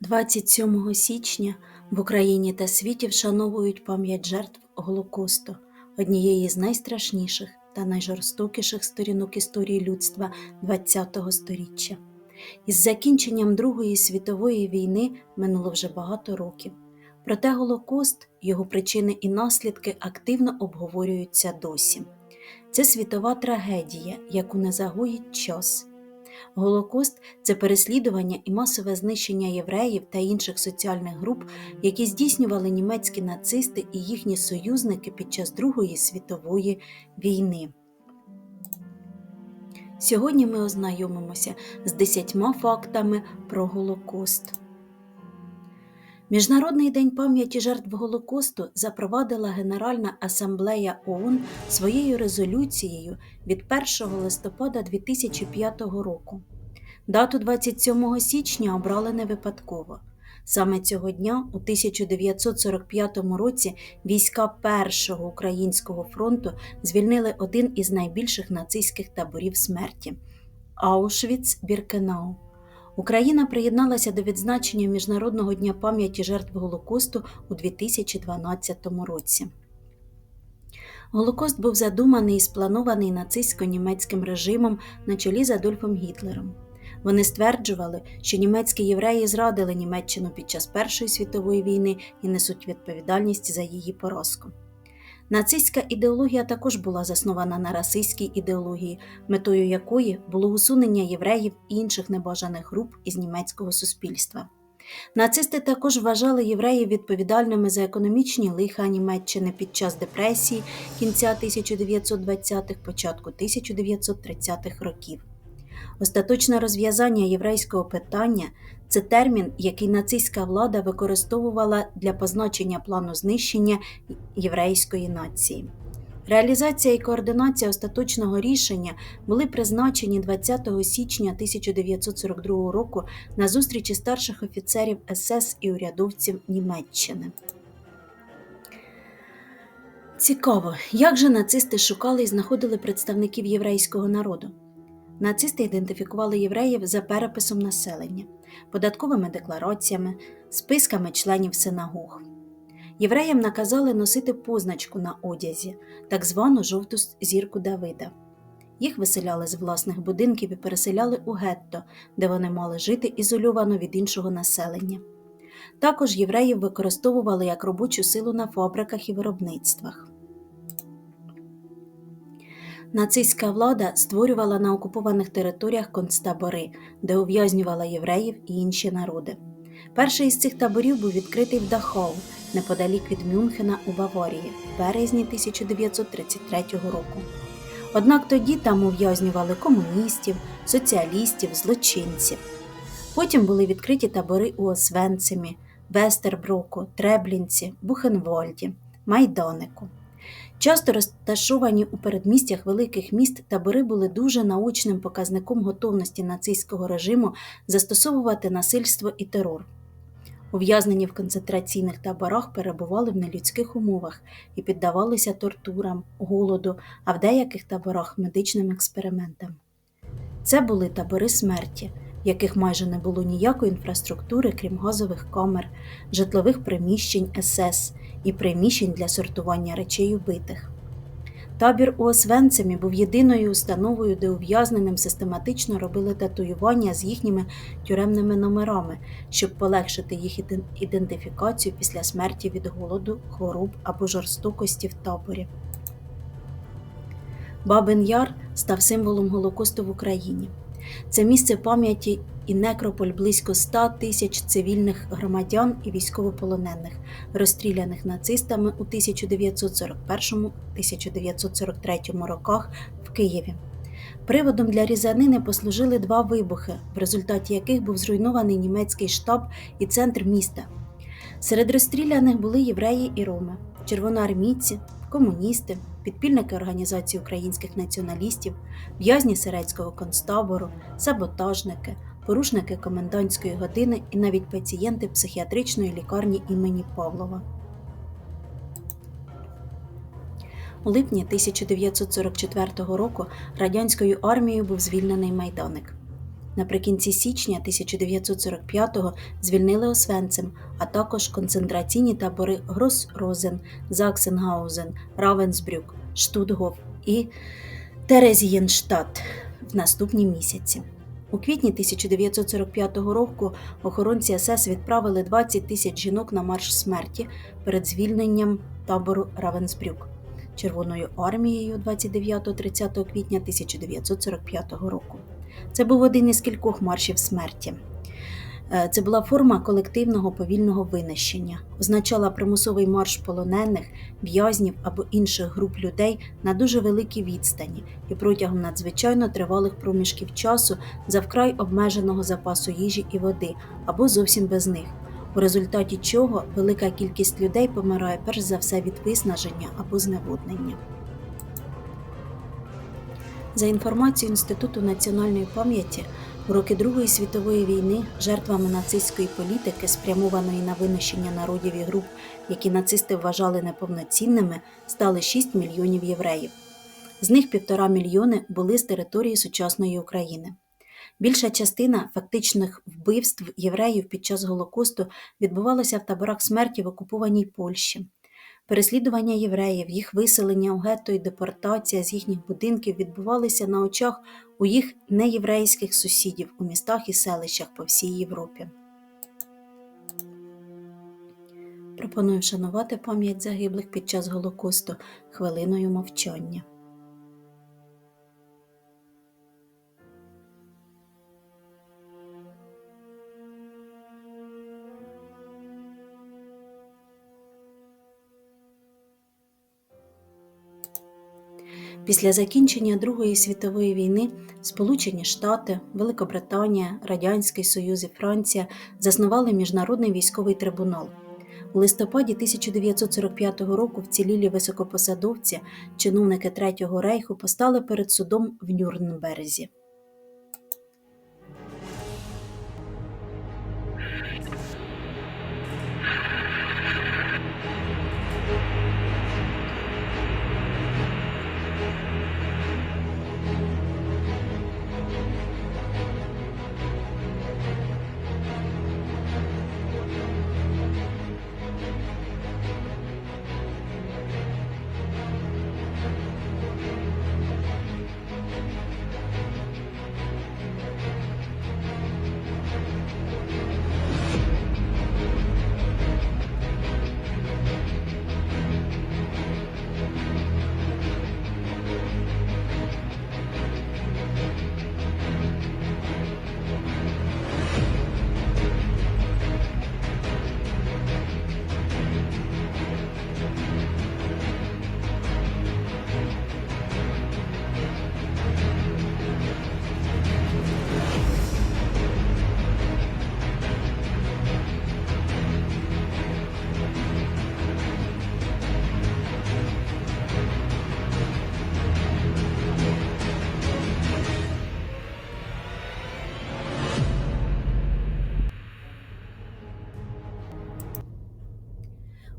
27 січня в Україні та світі вшановують пам'ять жертв Голокосту, однієї з найстрашніших та найжорстокіших сторінок історії людства ХХ століття. Із закінченням Другої світової війни минуло вже багато років. Проте Голокост, його причини і наслідки активно обговорюються досі. Це світова трагедія, яку не загоїть час. Голокост це переслідування і масове знищення євреїв та інших соціальних груп, які здійснювали німецькі нацисти і їхні союзники під час Другої світової війни. Сьогодні ми ознайомимося з десятьма фактами про Голокост. Міжнародний день пам'яті жертв Голокосту запровадила Генеральна асамблея ООН своєю резолюцією від 1 листопада 2005 року. Дату 27 січня обрали не випадково. Саме цього дня, у 1945 році, війська Першого українського фронту звільнили один із найбільших нацистських таборів смерті Аушвіц Біркенау. Україна приєдналася до відзначення Міжнародного дня пам'яті жертв Голокосту у 2012 році. Голокост був задуманий і спланований нацистсько-німецьким режимом на чолі з Адольфом Гітлером. Вони стверджували, що німецькі євреї зрадили Німеччину під час Першої світової війни і несуть відповідальність за її поразку. Нацистська ідеологія також була заснована на расистській ідеології, метою якої було усунення євреїв і інших небажаних груп із німецького суспільства. Нацисти також вважали євреїв відповідальними за економічні лиха Німеччини під час депресії кінця 1920-х, початку 1930-х років. Остаточне розв'язання єврейського питання це термін, який нацистська влада використовувала для позначення плану знищення єврейської нації. Реалізація і координація остаточного рішення були призначені 20 січня 1942 року на зустрічі старших офіцерів СС і урядовців Німеччини. Цікаво, як же нацисти шукали і знаходили представників єврейського народу. Нацисти ідентифікували євреїв за переписом населення, податковими деклараціями, списками членів синагог. Євреям наказали носити позначку на одязі, так звану жовту зірку Давида. Їх виселяли з власних будинків і переселяли у гетто, де вони мали жити ізольовано від іншого населення. Також євреїв використовували як робочу силу на фабриках і виробництвах. Нацистська влада створювала на окупованих територіях концтабори, де ув'язнювала євреїв і інші народи. Перший із цих таборів був відкритий в Дахау, неподалік від Мюнхена у Баварії, в березні 1933 року. Однак тоді там ув'язнювали комуністів, соціалістів, злочинців. Потім були відкриті табори у Освенцимі, Вестербруку, Треблінці, Бухенвольді, Майданику. Часто розташовані у передмістях великих міст табори були дуже наочним показником готовності нацистського режиму застосовувати насильство і терор. Ув'язнені в концентраційних таборах перебували в нелюдських умовах і піддавалися тортурам, голоду, а в деяких таборах медичним експериментам. Це були табори смерті, в яких майже не було ніякої інфраструктури, крім газових камер, житлових приміщень СС і приміщень для сортування речей убитих. Табір у Освенцимі був єдиною установою, де ув'язненим систематично робили татуювання з їхніми тюремними номерами, щоб полегшити їх ідентифікацію після смерті від голоду, хвороб або жорстокості в таборі. Бабин Яр став символом Голокосту в Україні. Це місце пам'яті і некрополь близько 100 тисяч цивільних громадян і військовополонених, розстріляних нацистами у 1941-1943 роках в Києві. Приводом для різанини послужили два вибухи, в результаті яких був зруйнований німецький штаб і центр міста. Серед розстріляних були євреї і роми, червоноармійці, комуністи, підпільники організації українських націоналістів, в'язні Сирецького концтабору, саботажники, порушники комендантської години і навіть пацієнти психіатричної лікарні імені Павлова. У липні 1944 року радянською армією був звільнений майданик. Наприкінці січня 1945-го звільнили Освенцим, а також концентраційні табори Грос-Розен, Заксенгаузен, Равенсбрюк, Штутгоф і Терезієнштадт в наступні місяці. У квітні 1945 року охоронці СС відправили 20 тисяч жінок на марш смерті перед звільненням табору Равенсбрюк Червоною армією 29-30 квітня 1945 року. Це був один із кількох маршів смерті. Е, Це була форма колективного повільного винищення, означала примусовий марш полонених, в'язнів або інших груп людей на дуже великій відстані і протягом надзвичайно тривалих проміжків часу за вкрай обмеженого запасу їжі і води або зовсім без них, у результаті чого велика кількість людей помирає перш за все від виснаження або зневоднення. За інформацією Інституту національної пам'яті, у роки Другої світової війни жертвами нацистської політики, спрямованої на винищення народів і груп, які нацисти вважали неповноцінними, стали 6 мільйонів євреїв. З них півтора мільйони були з території сучасної України. Більша частина фактичних вбивств євреїв під час Голокосту відбувалося в таборах смерті в окупованій Польщі. Переслідування євреїв, їх виселення у гетто і депортація з їхніх будинків відбувалися на очах у їх неєврейських сусідів у містах і селищах по всій Європі. Пропоную вшанувати пам'ять загиблих під час Голокосту хвилиною мовчання. Після закінчення Другої світової війни Сполучені Штати, Великобританія, Радянський Союз і Франція заснували міжнародний військовий трибунал. У листопаді 1945 року вцілілі високопосадовці, чиновники Третього рейху, постали перед судом в Нюрнберзі.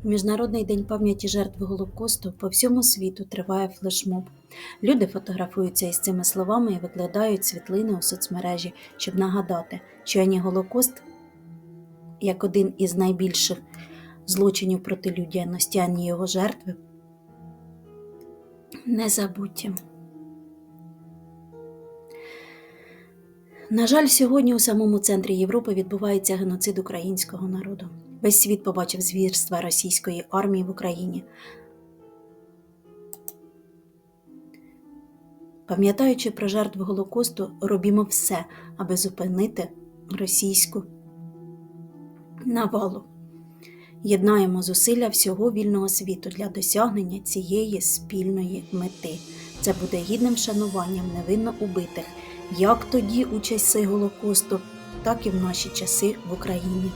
У Міжнародний день пам'яті жертв Голокосту по всьому світу триває флешмоб. Люди фотографуються із цими словами і викладають світлини у соцмережі, щоб нагадати, що ані Голокост, як один із найбільших злочинів проти людяності, ані його жертви, не забуті. На жаль, сьогодні у самому центрі Європи відбувається геноцид українського народу. Весь світ побачив звірства російської армії в Україні. Пам'ятаючи про жертв Голокосту, робімо все, аби зупинити російську навалу. Єднаємо зусилля всього вільного світу для досягнення цієї спільної мети. Це буде гідним шануванням невинно убитих, як тоді у часи Голокосту, так і в наші часи в Україні.